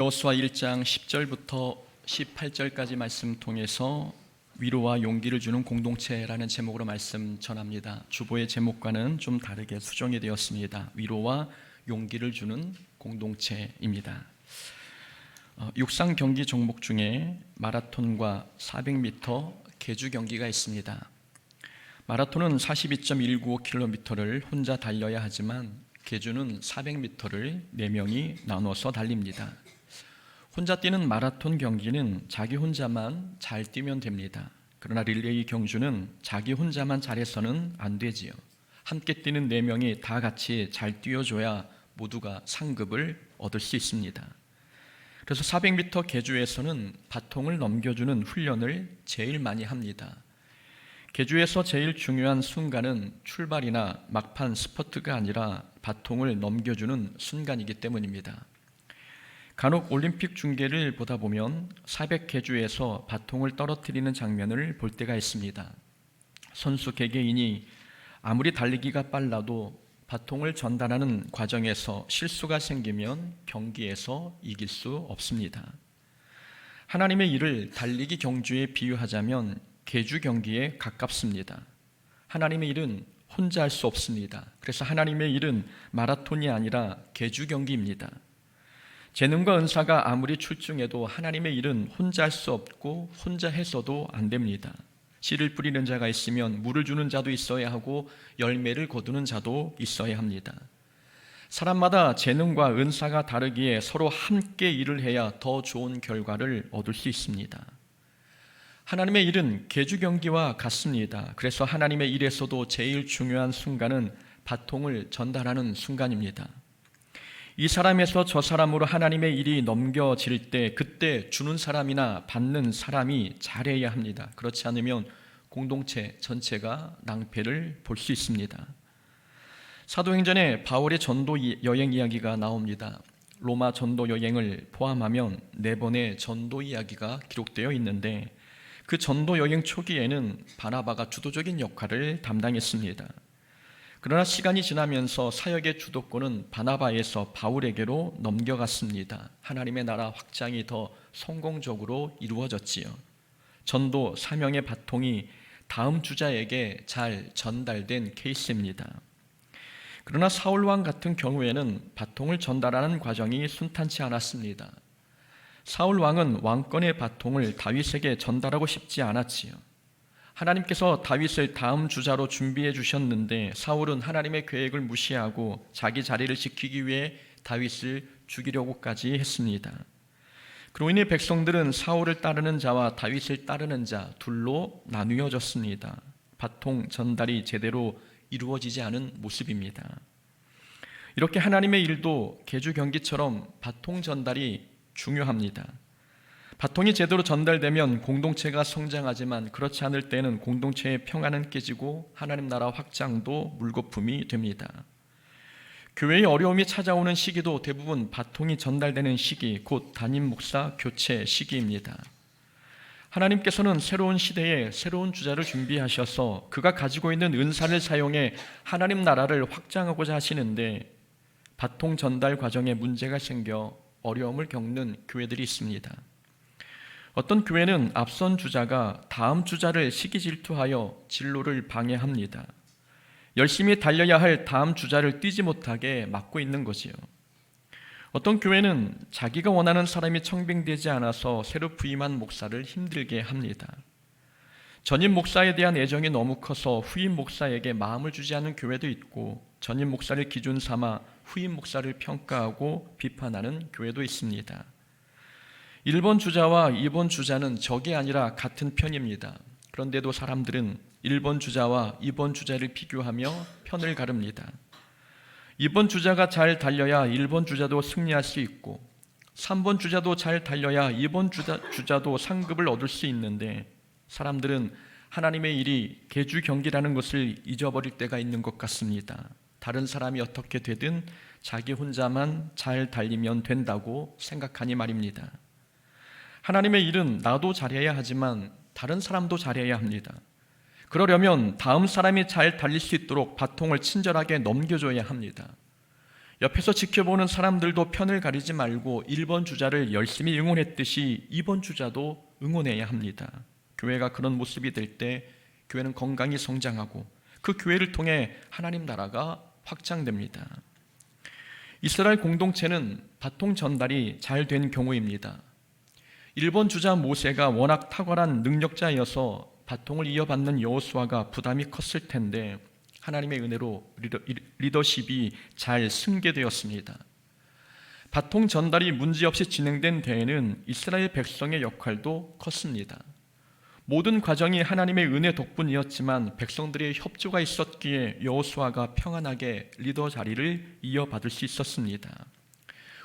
여호수아 1장 10절부터 18절까지 말씀 통해서 위로와 용기를 주는 공동체라는 제목으로 말씀 전합니다. 주보의 제목과는 좀 다르게 수정이 되었습니다. 위로와 용기를 주는 공동체입니다. 어, 육상 경기 종목 중에 마라톤과 400m 계주 경기가 있습니다. 마라톤은 42.195km를 혼자 달려야 하지만 계주는 400m를 4명이 나눠서 달립니다. 혼자 뛰는 마라톤 경기는 자기 혼자만 잘 뛰면 됩니다. 그러나 릴레이 경주는 자기 혼자만 잘해서는 안 되지요. 함께 뛰는 네 명이 다 같이 잘 뛰어줘야 모두가 상급을 얻을 수 있습니다. 그래서 400m 계주에서는 바통을 넘겨주는 훈련을 제일 많이 합니다. 계주에서 제일 중요한 순간은 출발이나 막판 스퍼트가 아니라 바통을 넘겨주는 순간이기 때문입니다. 간혹 올림픽 중계를 보다 보면 400계주에서 바통을 떨어뜨리는 장면을 볼 때가 있습니다. 선수 개개인이 아무리 달리기가 빨라도 바통을 전달하는 과정에서 실수가 생기면 경기에서 이길 수 없습니다. 하나님의 일을 달리기 경주에 비유하자면 계주 경기에 가깝습니다. 하나님의 일은 혼자 할 수 없습니다. 그래서 하나님의 일은 마라톤이 아니라 계주 경기입니다. 재능과 은사가 아무리 출중해도 하나님의 일은 혼자 할 수 없고 혼자 해서도 안 됩니다. 씨를 뿌리는 자가 있으면 물을 주는 자도 있어야 하고 열매를 거두는 자도 있어야 합니다. 사람마다 재능과 은사가 다르기에 서로 함께 일을 해야 더 좋은 결과를 얻을 수 있습니다. 하나님의 일은 계주 경기와 같습니다. 그래서 하나님의 일에서도 제일 중요한 순간은 바통을 전달하는 순간입니다. 이 사람에서 저 사람으로 하나님의 일이 넘겨질 때 그때 주는 사람이나 받는 사람이 잘해야 합니다. 그렇지 않으면 공동체 전체가 낭패를 볼 수 있습니다. 사도행전에 바울의 전도 여행 이야기가 나옵니다. 로마 전도 여행을 포함하면 네 번의 전도 이야기가 기록되어 있는데 그 전도 여행 초기에는 바나바가 주도적인 역할을 담당했습니다. 그러나 시간이 지나면서 사역의 주도권은 바나바에서 바울에게로 넘겨갔습니다. 하나님의 나라 확장이 더 성공적으로 이루어졌지요. 전도 사명의 바통이 다음 주자에게 잘 전달된 케이스입니다. 그러나 사울 왕 같은 경우에는 바통을 전달하는 과정이 순탄치 않았습니다. 사울 왕은 왕권의 바통을 다윗에게 전달하고 싶지 않았지요. 하나님께서 다윗을 다음 주자로 준비해 주셨는데 사울은 하나님의 계획을 무시하고 자기 자리를 지키기 위해 다윗을 죽이려고까지 했습니다. 그로 인해 백성들은 사울을 따르는 자와 다윗을 따르는 자 둘로 나누어졌습니다. 바통 전달이 제대로 이루어지지 않은 모습입니다. 이렇게 하나님의 일도 개주 경기처럼 바통 전달이 중요합니다. 바통이 제대로 전달되면 공동체가 성장하지만 그렇지 않을 때는 공동체의 평안은 깨지고 하나님 나라 확장도 물거품이 됩니다. 교회의 어려움이 찾아오는 시기도 대부분 바통이 전달되는 시기, 곧 담임 목사 교체 시기입니다. 하나님께서는 새로운 시대에 새로운 주자를 준비하셔서 그가 가지고 있는 은사를 사용해 하나님 나라를 확장하고자 하시는데 바통 전달 과정에 문제가 생겨 어려움을 겪는 교회들이 있습니다. 어떤 교회는 앞선 주자가 다음 주자를 시기 질투하여 진로를 방해합니다. 열심히 달려야 할 다음 주자를 뛰지 못하게 막고 있는 거지요. 어떤 교회는 자기가 원하는 사람이 청빙되지 않아서 새로 부임한 목사를 힘들게 합니다. 전임 목사에 대한 애정이 너무 커서 후임 목사에게 마음을 주지 않는 교회도 있고 전임 목사를 기준 삼아 후임 목사를 평가하고 비판하는 교회도 있습니다. 1번 주자와 2번 주자는 적이 아니라 같은 편입니다. 그런데도 사람들은 1번 주자와 2번 주자를 비교하며 편을 가릅니다. 2번 주자가 잘 달려야 1번 주자도 승리할 수 있고 3번 주자도 잘 달려야 2번 주자, 주자도 상급을 얻을 수 있는데 사람들은 하나님의 일이 개주 경기라는 것을 잊어버릴 때가 있는 것 같습니다. 다른 사람이 어떻게 되든 자기 혼자만 잘 달리면 된다고 생각하니 말입니다. 하나님의 일은 나도 잘해야 하지만 다른 사람도 잘해야 합니다. 그러려면 다음 사람이 잘 달릴 수 있도록 바통을 친절하게 넘겨줘야 합니다. 옆에서 지켜보는 사람들도 편을 가리지 말고 1번 주자를 열심히 응원했듯이 2번 주자도 응원해야 합니다. 교회가 그런 모습이 될 때 교회는 건강히 성장하고 그 교회를 통해 하나님 나라가 확장됩니다. 이스라엘 공동체는 바통 전달이 잘 된 경우입니다. 1번 주자 모세가 워낙 탁월한 능력자여서 바통을 이어받는 여호수아가 부담이 컸을 텐데 하나님의 은혜로 리더, 리더십이 잘 승계되었습니다. 바통 전달이 문제없이 진행된 데에는 이스라엘 백성의 역할도 컸습니다. 모든 과정이 하나님의 은혜 덕분이었지만 백성들의 협조가 있었기에 여호수아가 평안하게 리더 자리를 이어받을 수 있었습니다.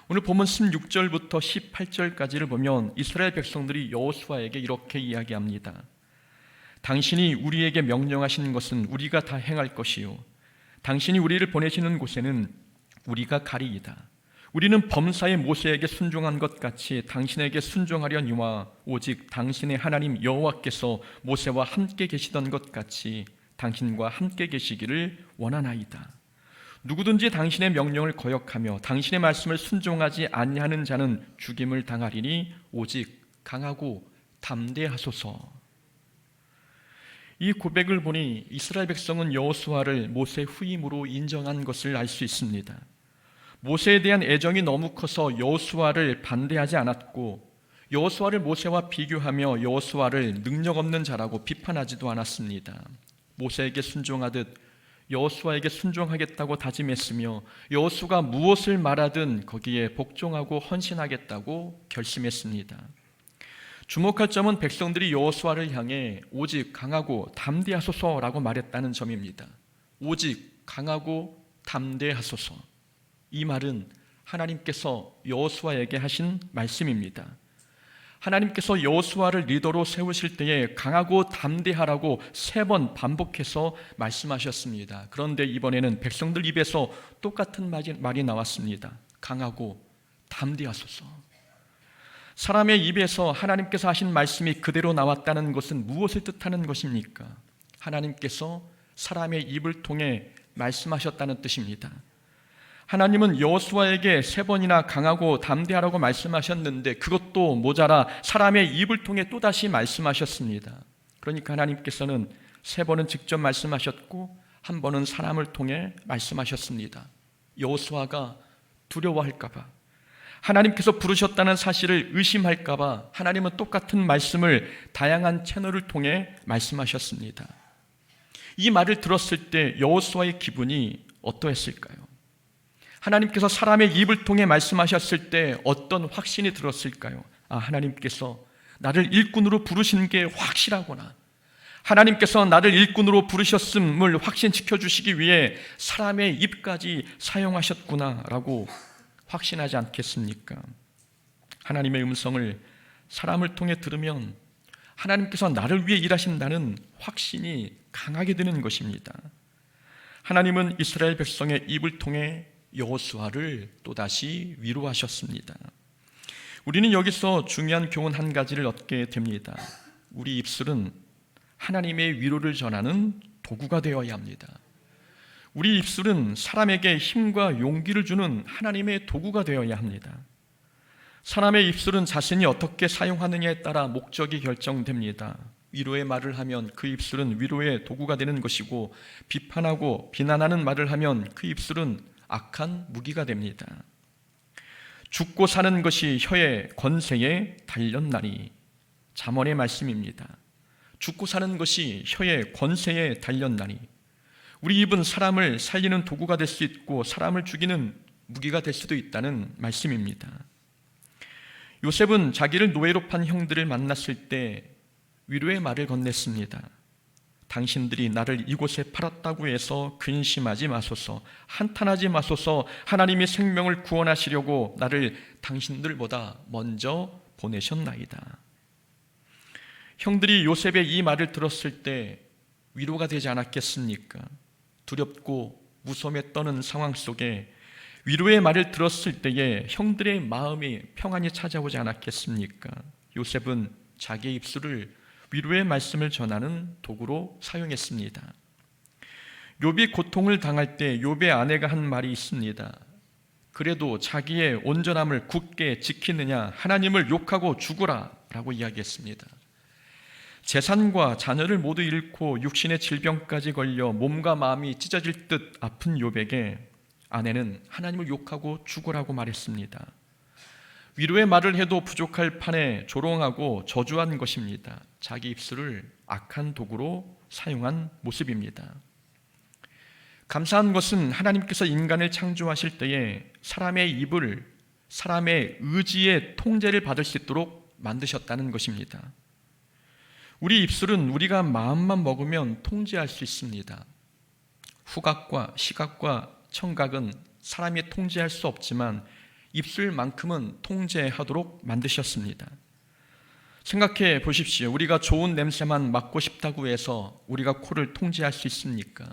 오늘 보면 16절부터 18절까지를 보면 이스라엘 백성들이 여호수아에게 이렇게 이야기합니다. 당신이 우리에게 명령하신 것은 우리가 다 행할 것이요 당신이 우리를 보내시는 곳에는 우리가 가리이다. 우리는 범사의 모세에게 순종한 것 같이 당신에게 순종하려니와 오직 당신의 하나님 여호와께서 모세와 함께 계시던 것 같이 당신과 함께 계시기를 원하나이다. 누구든지 당신의 명령을 거역하며 당신의 말씀을 순종하지 아니하는 자는 죽임을 당하리니 오직 강하고 담대하소서. 이 고백을 보니 이스라엘 백성은 여호수아를 모세 후임으로 인정한 것을 알 수 있습니다. 모세에 대한 애정이 너무 커서 여호수아를 반대하지 않았고 여호수아를 모세와 비교하며 여호수아를 능력 없는 자라고 비판하지도 않았습니다. 모세에게 순종하듯 여호수아에게 순종하겠다고 다짐했으며 여호수가 무엇을 말하든 거기에 복종하고 헌신하겠다고 결심했습니다. 주목할 점은 백성들이 여호수아를 향해 오직 강하고 담대하소서라고 말했다는 점입니다. 오직 강하고 담대하소서. 이 말은 하나님께서 여호수아에게 하신 말씀입니다. 하나님께서 여호수아를 리더로 세우실 때에 강하고 담대하라고 세 번 반복해서 말씀하셨습니다. 그런데 이번에는 백성들 입에서 똑같은 말이 나왔습니다. 강하고 담대하소서. 사람의 입에서 하나님께서 하신 말씀이 그대로 나왔다는 것은 무엇을 뜻하는 것입니까? 하나님께서 사람의 입을 통해 말씀하셨다는 뜻입니다. 하나님은 여호수아에게 세 번이나 강하고 담대하라고 말씀하셨는데 그것도 모자라 사람의 입을 통해 또다시 말씀하셨습니다. 그러니까 하나님께서는 세 번은 직접 말씀하셨고 한 번은 사람을 통해 말씀하셨습니다. 여호수아가 두려워할까 봐 하나님께서 부르셨다는 사실을 의심할까 봐 하나님은 똑같은 말씀을 다양한 채널을 통해 말씀하셨습니다. 이 말을 들었을 때 여호수아의 기분이 어떠했을까요? 하나님께서 사람의 입을 통해 말씀하셨을 때 어떤 확신이 들었을까요? 아, 하나님께서 나를 일꾼으로 부르신 게 확실하구나. 하나님께서 나를 일꾼으로 부르셨음을 확신시켜 주시기 위해 사람의 입까지 사용하셨구나라고 확신하지 않겠습니까? 하나님의 음성을 사람을 통해 들으면 하나님께서 나를 위해 일하신다는 확신이 강하게 되는 것입니다. 하나님은 이스라엘 백성의 입을 통해 여호수아를 또다시 위로하셨습니다. 우리는 여기서 중요한 교훈 한 가지를 얻게 됩니다. 우리 입술은 하나님의 위로를 전하는 도구가 되어야 합니다. 우리 입술은 사람에게 힘과 용기를 주는 하나님의 도구가 되어야 합니다. 사람의 입술은 자신이 어떻게 사용하느냐에 따라 목적이 결정됩니다. 위로의 말을 하면 그 입술은 위로의 도구가 되는 것이고 비판하고 비난하는 말을 하면 그 입술은 악한 무기가 됩니다. 죽고 사는 것이 혀의 권세에 달렸나니 잠언의 말씀입니다. 죽고 사는 것이 혀의 권세에 달렸나니 우리 입은 사람을 살리는 도구가 될 수 있고 사람을 죽이는 무기가 될 수도 있다는 말씀입니다. 요셉은 자기를 노예로 판 형들을 만났을 때 위로의 말을 건넸습니다. 당신들이 나를 이곳에 팔았다고 해서 근심하지 마소서, 한탄하지 마소서, 하나님이 생명을 구원하시려고 나를 당신들보다 먼저 보내셨나이다. 형들이 요셉의 이 말을 들었을 때 위로가 되지 않았겠습니까? 두렵고 무섬에 떠는 상황 속에 위로의 말을 들었을 때에 형들의 마음이 평안히 찾아오지 않았겠습니까? 요셉은 자기의 입술을 위로의 말씀을 전하는 도구로 사용했습니다. 욥이 고통을 당할 때 욥의 아내가 한 말이 있습니다. 그래도 자기의 온전함을 굳게 지키느냐 하나님을 욕하고 죽으라라고 이야기했습니다. 재산과 자녀를 모두 잃고 육신의 질병까지 걸려 몸과 마음이 찢어질 듯 아픈 요백에 아내는 하나님을 욕하고 죽으라고 말했습니다. 위로의 말을 해도 부족할 판에 조롱하고 저주한 것입니다. 자기 입술을 악한 도구로 사용한 모습입니다. 감사한 것은 하나님께서 인간을 창조하실 때에 사람의 입을 사람의 의지의 통제를 받을 수 있도록 만드셨다는 것입니다. 우리 입술은 우리가 마음만 먹으면 통제할 수 있습니다. 후각과 시각과 청각은 사람이 통제할 수 없지만 입술만큼은 통제하도록 만드셨습니다. 생각해 보십시오. 우리가 좋은 냄새만 맡고 싶다고 해서 우리가 코를 통제할 수 있습니까?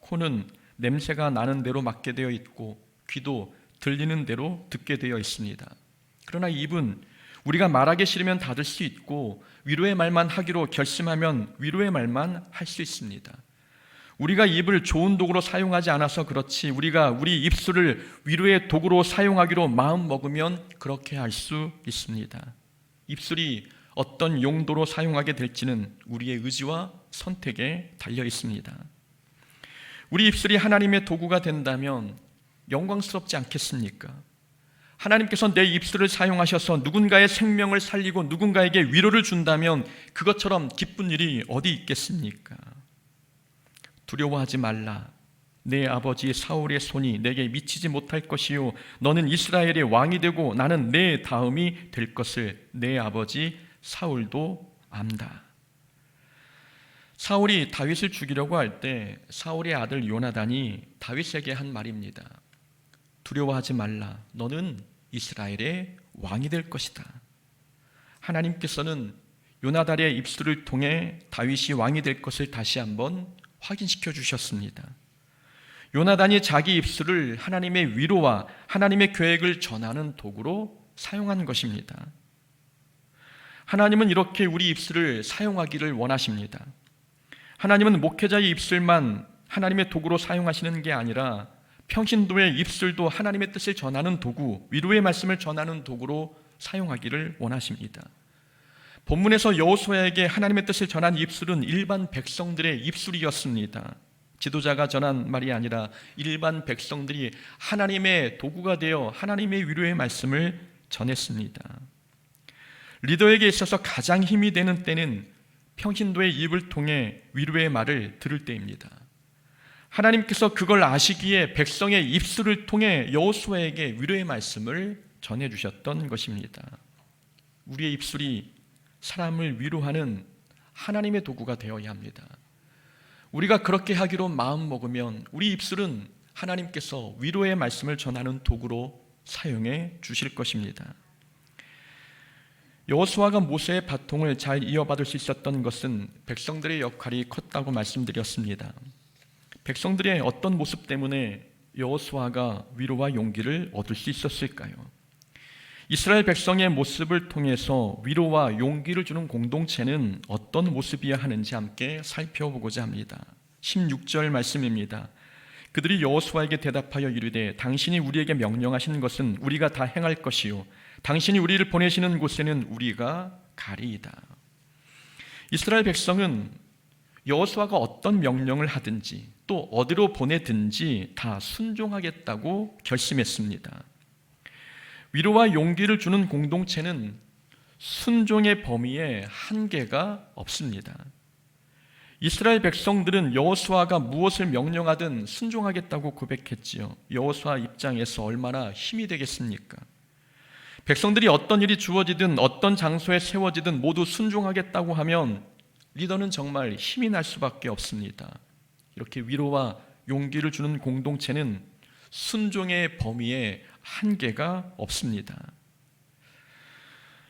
코는 냄새가 나는 대로 맡게 되어 있고 귀도 들리는 대로 듣게 되어 있습니다. 그러나 입은 우리가 말하기 싫으면 닫을 수 있고 위로의 말만 하기로 결심하면 위로의 말만 할 수 있습니다. 우리가 입을 좋은 도구로 사용하지 않아서 그렇지 우리가 우리 입술을 위로의 도구로 사용하기로 마음 먹으면 그렇게 할 수 있습니다. 입술이 어떤 용도로 사용하게 될지는 우리의 의지와 선택에 달려 있습니다. 우리 입술이 하나님의 도구가 된다면 영광스럽지 않겠습니까? 하나님께서 내 입술을 사용하셔서 누군가의 생명을 살리고 누군가에게 위로를 준다면 그것처럼 기쁜 일이 어디 있겠습니까? 두려워하지 말라. 내 아버지 사울의 손이 내게 미치지 못할 것이요 너는 이스라엘의 왕이 되고 나는 내 다음이 될 것을 내 아버지 사울도 안다. 사울이 다윗을 죽이려고 할 때 사울의 아들 요나단이 다윗에게 한 말입니다. 두려워하지 말라. 너는 이스라엘의 왕이 될 것이다. 하나님께서는 요나단의 입술을 통해 다윗이 왕이 될 것을 다시 한번 확인시켜 주셨습니다. 요나단이 자기 입술을 하나님의 위로와 하나님의 계획을 전하는 도구로 사용한 것입니다. 하나님은 이렇게 우리 입술을 사용하기를 원하십니다. 하나님은 목회자의 입술만 하나님의 도구로 사용하시는 게 아니라 평신도의 입술도 하나님의 뜻을 전하는 도구, 위로의 말씀을 전하는 도구로 사용하기를 원하십니다. 본문에서 여호수아에게 하나님의 뜻을 전한 입술은 일반 백성들의 입술이었습니다. 지도자가 전한 말이 아니라 일반 백성들이 하나님의 도구가 되어 하나님의 위로의 말씀을 전했습니다. 리더에게 있어서 가장 힘이 되는 때는 평신도의 입을 통해 위로의 말을 들을 때입니다. 하나님께서 그걸 아시기에 백성의 입술을 통해 여호수아에게 위로의 말씀을 전해 주셨던 것입니다. 우리의 입술이 사람을 위로하는 하나님의 도구가 되어야 합니다. 우리가 그렇게 하기로 마음 먹으면 우리 입술은 하나님께서 위로의 말씀을 전하는 도구로 사용해 주실 것입니다. 여호수아가 모세의 바통을 잘 이어받을 수 있었던 것은 백성들의 역할이 컸다고 말씀드렸습니다. 백성들의 어떤 모습 때문에 여호수아가 위로와 용기를 얻을 수 있었을까요? 이스라엘 백성의 모습을 통해서 위로와 용기를 주는 공동체는 어떤 모습이어야 하는지 함께 살펴보고자 합니다. 16절 말씀입니다. 그들이 여호수아에게 대답하여 이르되 당신이 우리에게 명령하시는 것은 우리가 다 행할 것이요 당신이 우리를 보내시는 곳에는 우리가 가리이다. 이스라엘 백성은 여호수아가 어떤 명령을 하든지 또 어디로 보내든지 다 순종하겠다고 결심했습니다. 위로와 용기를 주는 공동체는 순종의 범위에 한계가 없습니다. 이스라엘 백성들은 여호수아가 무엇을 명령하든 순종하겠다고 고백했지요. 여호수아 입장에서 얼마나 힘이 되겠습니까? 백성들이 어떤 일이 주어지든 어떤 장소에 세워지든 모두 순종하겠다고 하면 리더는 정말 힘이 날 수밖에 없습니다. 이렇게 위로와 용기를 주는 공동체는 순종의 범위에 한계가 없습니다.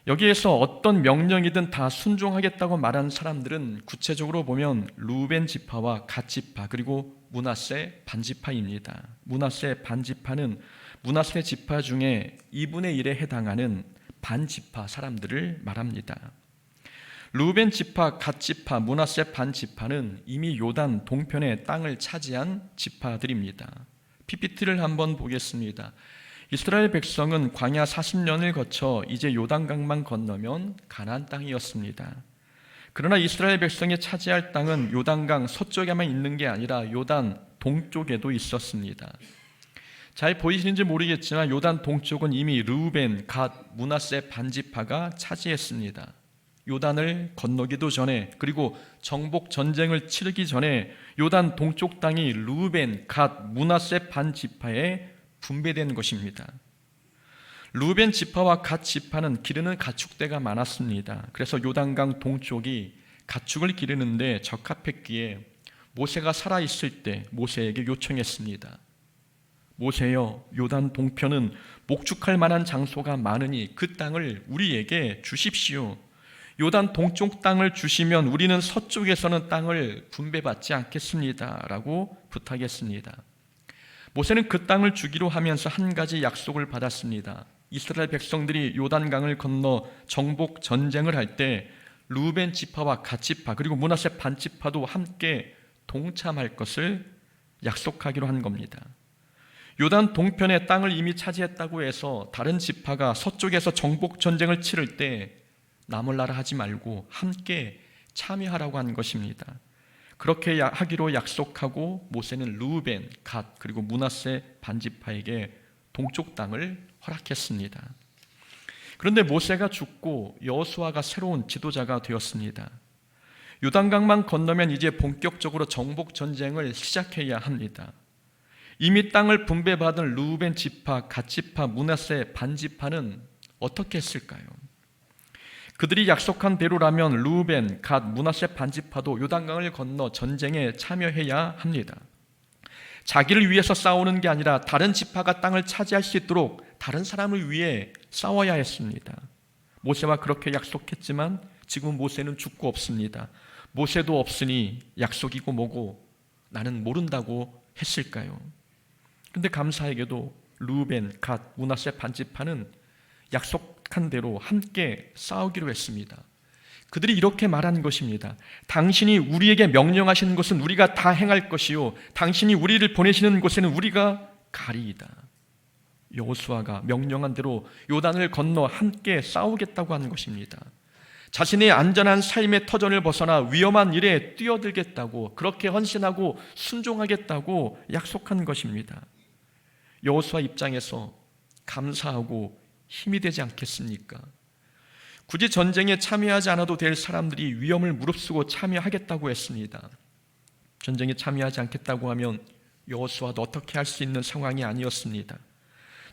여기에서 어떤 명령이든 다 순종하겠다고 말한 사람들은 구체적으로 보면 루벤 지파와 갓 지파 그리고 문하세 반지파입니다. 문하세 반지파는 문하세 지파 중에 2분의 1에 해당하는 반지파 사람들을 말합니다. 루벤 지파, 갓 지파, 문하세 반 지파는 이미 요단 동편의 땅을 차지한 지파들입니다. PPT를 한번 보겠습니다. 이스라엘 백성은 광야 40년을 거쳐 이제 요단강만 건너면 가나안 땅이었습니다. 그러나 이스라엘 백성이 차지할 땅은 요단강 서쪽에만 있는 게 아니라 요단 동쪽에도 있었습니다. 잘 보이시는지 모르겠지만 요단 동쪽은 이미 르우벤, 갓, 문하세 반지파가 차지했습니다. 요단을 건너기도 전에 그리고 정복 전쟁을 치르기 전에 요단 동쪽 땅이 르우벤, 갓, 문하세 반 지파에 분배된 것입니다. 루벤 지파와 갓 지파는 기르는 가축대가 많았습니다. 그래서 요단강 동쪽이 가축을 기르는데 적합했기에 모세가 살아 있을 때 모세에게 요청했습니다. 모세여 요단 동편은 목축할 만한 장소가 많으니 그 땅을 우리에게 주십시오. 요단 동쪽 땅을 주시면 우리는 서쪽에서는 땅을 분배받지 않겠습니다라고 부탁했습니다. 모세는 그 땅을 주기로 하면서 한 가지 약속을 받았습니다. 이스라엘 백성들이 요단강을 건너 정복 전쟁을 할 때 루벤 지파와 갓 지파 그리고 문하세 반 지파도 함께 동참할 것을 약속하기로 한 겁니다. 요단 동편의 땅을 이미 차지했다고 해서 다른 지파가 서쪽에서 정복 전쟁을 치를 때 나몰라라 하지 말고 함께 참여하라고 한 것입니다. 그렇게 하기로 약속하고 모세는 루벤, 갓 그리고 문하세 반지파에게 동쪽 땅을 허락했습니다. 그런데 모세가 죽고 여호수아가 새로운 지도자가 되었습니다. 요단강만 건너면 이제 본격적으로 정복 전쟁을 시작해야 합니다. 이미 땅을 분배받은 루벤 지파, 갓 지파, 문하세 반 지파는 어떻게 했을까요? 그들이 약속한 대로라면 루벤, 갓, 문하세 반지파도 요단강을 건너 전쟁에 참여해야 합니다. 자기를 위해서 싸우는 게 아니라 다른 지파가 땅을 차지할 수 있도록 다른 사람을 위해 싸워야 했습니다. 모세와 그렇게 약속했지만 지금 모세는 죽고 없습니다. 모세도 없으니 약속이고 뭐고 나는 모른다고 했을까요? 근데 감사하게도 루벤, 갓, 문하세 반지파는 약속 한 대로 함께 싸우기로 했습니다. 그들이 이렇게 말한 것입니다. 당신이 우리에게 명령하시는 것은 우리가 다 행할 것이요. 당신이 우리를 보내시는 곳에는 우리가 가리이다. 여호수아가 명령한 대로 요단을 건너 함께 싸우겠다고 하는 것입니다. 자신의 안전한 삶의 터전을 벗어나 위험한 일에 뛰어들겠다고 그렇게 헌신하고 순종하겠다고 약속한 것입니다. 여호수아 입장에서 감사하고 힘이 되지 않겠습니까? 굳이 전쟁에 참여하지 않아도 될 사람들이 위험을 무릅쓰고 참여하겠다고 했습니다. 전쟁에 참여하지 않겠다고 하면 여호수아도 어떻게 할 수 있는 상황이 아니었습니다.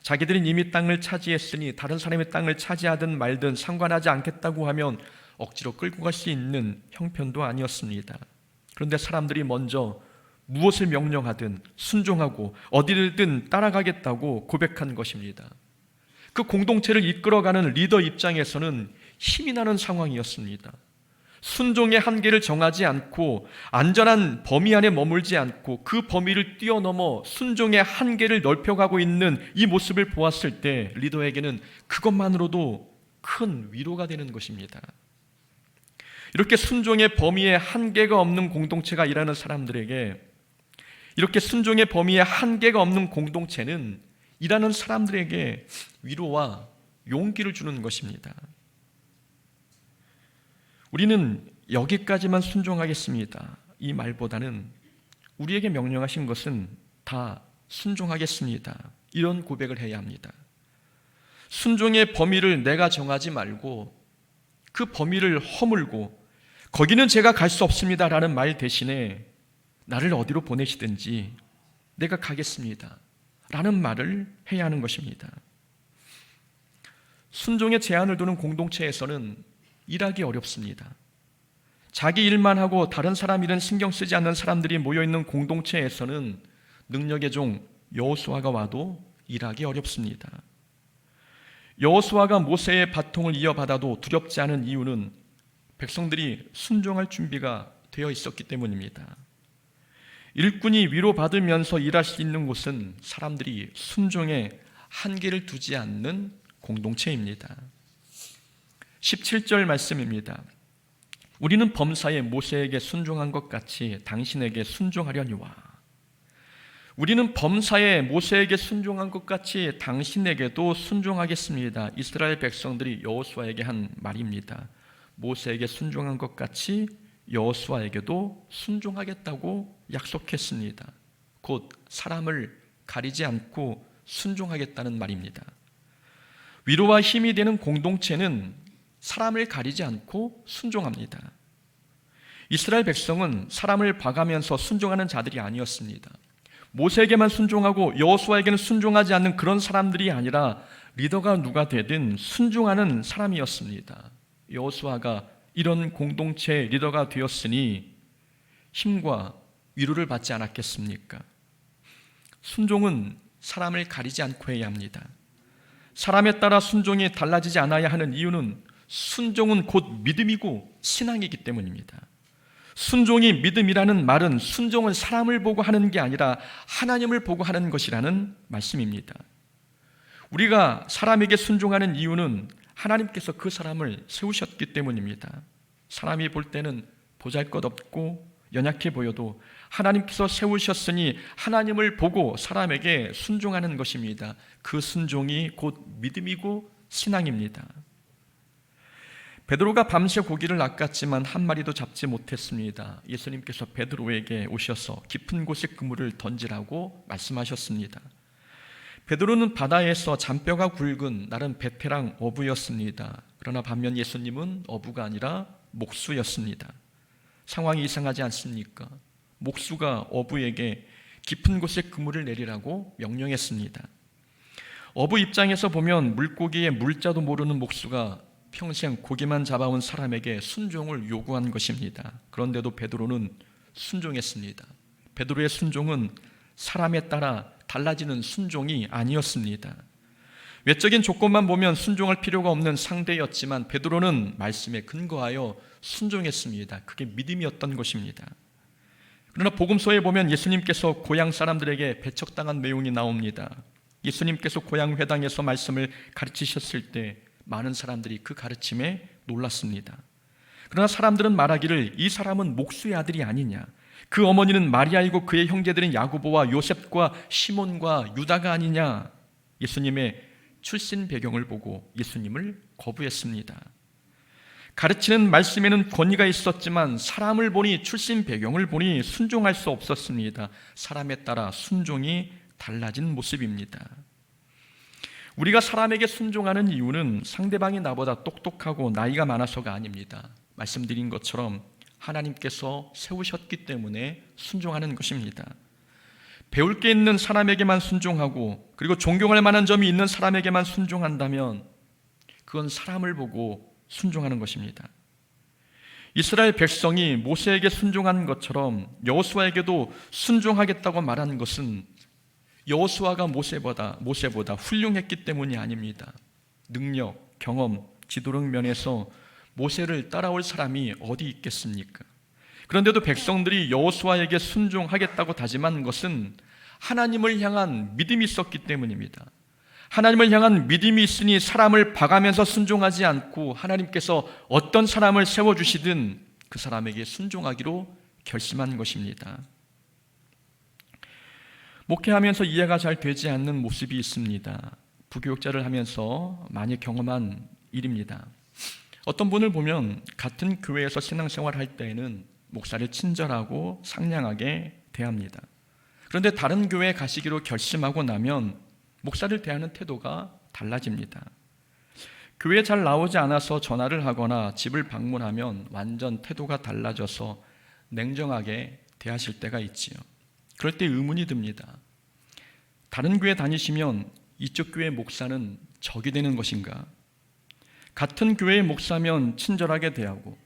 자기들은 이미 땅을 차지했으니 다른 사람의 땅을 차지하든 말든 상관하지 않겠다고 하면 억지로 끌고 갈 수 있는 형편도 아니었습니다. 그런데 사람들이 먼저 무엇을 명령하든 순종하고 어디든 따라가겠다고 고백한 것입니다. 그 공동체를 이끌어가는 리더 입장에서는 힘이 나는 상황이었습니다. 순종의 한계를 정하지 않고 안전한 범위 안에 머물지 않고 그 범위를 뛰어넘어 순종의 한계를 넓혀가고 있는 이 모습을 보았을 때 리더에게는 그것만으로도 큰 위로가 되는 것입니다. 이렇게 순종의 범위에 한계가 없는 공동체가 일하는 사람들에게 이렇게 순종의 범위에 한계가 없는 공동체는 일하는 사람들에게 위로와 용기를 주는 것입니다. 우리는 여기까지만 순종하겠습니다. 이 말보다는 우리에게 명령하신 것은 다 순종하겠습니다. 이런 고백을 해야 합니다. 순종의 범위를 내가 정하지 말고 그 범위를 허물고 거기는 제가 갈 수 없습니다라는 말 대신에 나를 어디로 보내시든지 내가 가겠습니다. 라는 말을 해야 하는 것입니다. 순종의 제한을 두는 공동체에서는 일하기 어렵습니다. 자기 일만 하고 다른 사람 일은 신경 쓰지 않는 사람들이 모여 있는 공동체에서는 능력의 종 여호수아가 와도 일하기 어렵습니다. 여호수아가 모세의 바통을 이어받아도 두렵지 않은 이유는 백성들이 순종할 준비가 되어 있었기 때문입니다. 일꾼이 위로받으면서 일할 수 있는 곳은 사람들이 순종에 한계를 두지 않는 공동체입니다. 17절 말씀입니다. 우리는 범사에 모세에게 순종한 것 같이 당신에게 순종하려니와 우리는 범사에 모세에게 순종한 것 같이 당신에게도 순종하겠습니다. 이스라엘 백성들이 여호수아에게 한 말입니다. 모세에게 순종한 것 같이 여호수아에게도 순종하겠다고 약속했습니다. 곧 사람을 가리지 않고 순종하겠다는 말입니다. 위로와 힘이 되는 공동체는 사람을 가리지 않고 순종합니다. 이스라엘 백성은 사람을 봐가면서 순종하는 자들이 아니었습니다. 모세에게만 순종하고 여호수아에게는 순종하지 않는 그런 사람들이 아니라 리더가 누가 되든 순종하는 사람이었습니다. 여호수아가 이런 공동체 리더가 되었으니 힘과 위로를 받지 않았겠습니까? 순종은 사람을 가리지 않고 해야 합니다. 사람에 따라 순종이 달라지지 않아야 하는 이유는 순종은 곧 믿음이고 신앙이기 때문입니다. 순종이 믿음이라는 말은 순종은 사람을 보고 하는 게 아니라 하나님을 보고 하는 것이라는 말씀입니다. 우리가 사람에게 순종하는 이유는 하나님께서 그 사람을 세우셨기 때문입니다. 사람이 볼 때는 보잘 것 없고 연약해 보여도 하나님께서 세우셨으니 하나님을 보고 사람에게 순종하는 것입니다. 그 순종이 곧 믿음이고 신앙입니다. 베드로가 밤새 고기를 낚았지만 한 마리도 잡지 못했습니다. 예수님께서 베드로에게 오셔서 깊은 곳에 그물을 던지라고 말씀하셨습니다. 베드로는 바다에서 잔뼈가 굵은 나름 베테랑 어부였습니다. 그러나 반면 예수님은 어부가 아니라 목수였습니다. 상황이 이상하지 않습니까? 목수가 어부에게 깊은 곳에 그물을 내리라고 명령했습니다. 어부 입장에서 보면 물고기의 물자도 모르는 목수가 평생 고기만 잡아온 사람에게 순종을 요구한 것입니다. 그런데도 베드로는 순종했습니다. 베드로의 순종은 사람에 따라 달라지는 순종이 아니었습니다. 외적인 조건만 보면 순종할 필요가 없는 상대였지만 베드로는 말씀에 근거하여 순종했습니다. 그게 믿음이었던 것입니다. 그러나 복음서에 보면 예수님께서 고향 사람들에게 배척당한 내용이 나옵니다. 예수님께서 고향 회당에서 말씀을 가르치셨을 때 많은 사람들이 그 가르침에 놀랐습니다. 그러나 사람들은 말하기를 이 사람은 목수의 아들이 아니냐. 그 어머니는 마리아이고 그의 형제들은 야고보와 요셉과 시몬과 유다가 아니냐. 예수님의 출신 배경을 보고 예수님을 거부했습니다. 가르치는 말씀에는 권위가 있었지만 사람을 보니 출신 배경을 보니 순종할 수 없었습니다. 사람에 따라 순종이 달라진 모습입니다. 우리가 사람에게 순종하는 이유는 상대방이 나보다 똑똑하고 나이가 많아서가 아닙니다. 말씀드린 것처럼 하나님께서 세우셨기 때문에 순종하는 것입니다. 배울 게 있는 사람에게만 순종하고 그리고 존경할 만한 점이 있는 사람에게만 순종한다면 그건 사람을 보고 순종하는 것입니다. 이스라엘 백성이 모세에게 순종한 것처럼 여호수아에게도 순종하겠다고 말한 것은 여호수아가 모세보다 모세보다 훌륭했기 때문이 아닙니다. 능력, 경험, 지도력 면에서 모세를 따라올 사람이 어디 있겠습니까? 그런데도 백성들이 여호수아에게 순종하겠다고 다짐한 것은 하나님을 향한 믿음이 있었기 때문입니다. 하나님을 향한 믿음이 있으니 사람을 봐가면서 순종하지 않고 하나님께서 어떤 사람을 세워 주시든 그 사람에게 순종하기로 결심한 것입니다. 목회하면서 이해가 잘 되지 않는 모습이 있습니다. 부교육자를 하면서 많이 경험한 일입니다. 어떤 분을 보면 같은 교회에서 신앙생활 할 때에는 목사를 친절하고 상냥하게 대합니다. 그런데 다른 교회에 가시기로 결심하고 나면 목사를 대하는 태도가 달라집니다. 교회 잘 나오지 않아서 전화를 하거나 집을 방문하면 완전 태도가 달라져서 냉정하게 대하실 때가 있지요. 그럴 때 의문이 듭니다. 다른 교회 다니시면 이쪽 교회 목사는 적이 되는 것인가? 같은 교회의 목사면 친절하게 대하고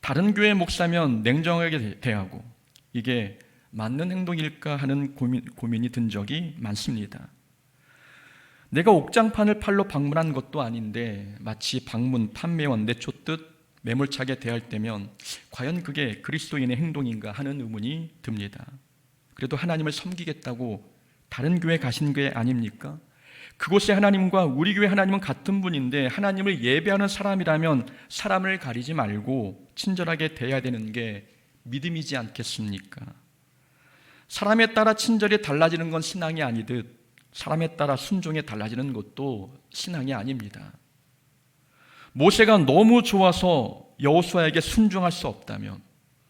다른 교회 목사면 냉정하게 대하고 이게 맞는 행동일까 하는 고민, 고민이 든 적이 많습니다. 내가 옥장판을 팔러 방문한 것도 아닌데 마치 방문 판매원 내쫓듯 매몰차게 대할 때면 과연 그게 그리스도인의 행동인가 하는 의문이 듭니다. 그래도 하나님을 섬기겠다고 다른 교회 가신 게 아닙니까? 그곳에 하나님과 우리 교회 하나님은 같은 분인데 하나님을 예배하는 사람이라면 사람을 가리지 말고 친절하게 대해야 되는 게 믿음이지 않겠습니까? 사람에 따라 친절이 달라지는 건 신앙이 아니듯 사람에 따라 순종이 달라지는 것도 신앙이 아닙니다. 모세가 너무 좋아서 여호수아에게 순종할 수 없다면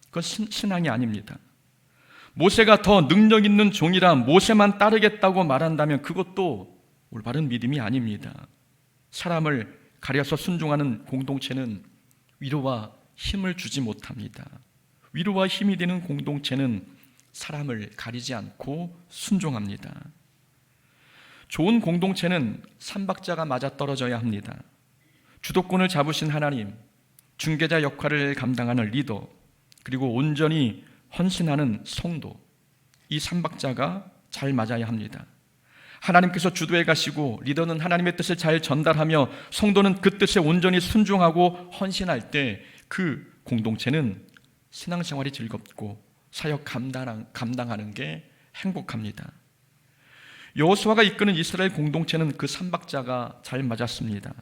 그건 신, 신앙이 아닙니다. 모세가 더 능력 있는 종이라 모세만 따르겠다고 말한다면 그것도 올바른 믿음이 아닙니다. 사람을 가려서 순종하는 공동체는 위로와 힘을 주지 못합니다. 위로와 힘이 되는 공동체는 사람을 가리지 않고 순종합니다. 좋은 공동체는 삼박자가 맞아 떨어져야 합니다. 주도권을 잡으신 하나님, 중개자 역할을 감당하는 리더, 그리고 온전히 헌신하는 성도, 이 삼박자가 잘 맞아야 합니다. 하나님께서 주도해 가시고 리더는 하나님의 뜻을 잘 전달하며 성도는 그 뜻에 온전히 순종하고 헌신할 때 그 공동체는 신앙생활이 즐겁고 사역 감당, 감당하는 게 행복합니다. 여호수아가 이끄는 이스라엘 공동체는 그 삼박자가 잘 맞았습니다.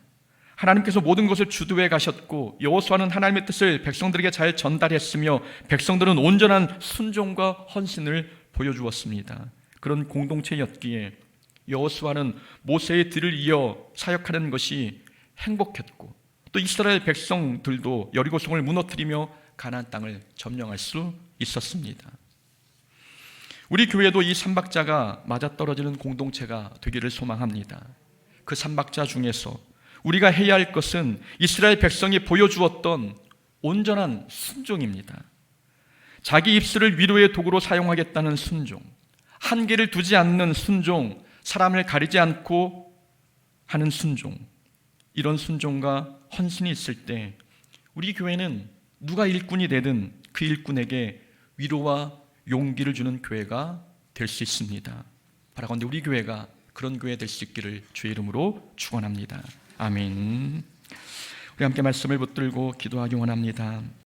하나님께서 모든 것을 주도해 가셨고 여호수아는 하나님의 뜻을 백성들에게 잘 전달했으며 백성들은 온전한 순종과 헌신을 보여주었습니다. 그런 공동체였기에 여호수아는 모세의 뒤를 이어 사역하는 것이 행복했고 또 이스라엘 백성들도 여리고성을 무너뜨리며 가나안 땅을 점령할 수 있었습니다. 우리 교회도 이 삼박자가 맞아떨어지는 공동체가 되기를 소망합니다. 그 삼박자 중에서 우리가 해야 할 것은 이스라엘 백성이 보여주었던 온전한 순종입니다. 자기 입술을 위로의 도구로 사용하겠다는 순종, 한계를 두지 않는 순종, 사람을 가리지 않고 하는 순종, 이런 순종과 헌신이 있을 때 우리 교회는 누가 일꾼이 되든 그 일꾼에게 위로와 용기를 주는 교회가 될 수 있습니다. 바라건대 우리 교회가 그런 교회 될 수 있기를 주의 이름으로 축원합니다. 아멘. 우리 함께 말씀을 붙들고 기도하기 원합니다.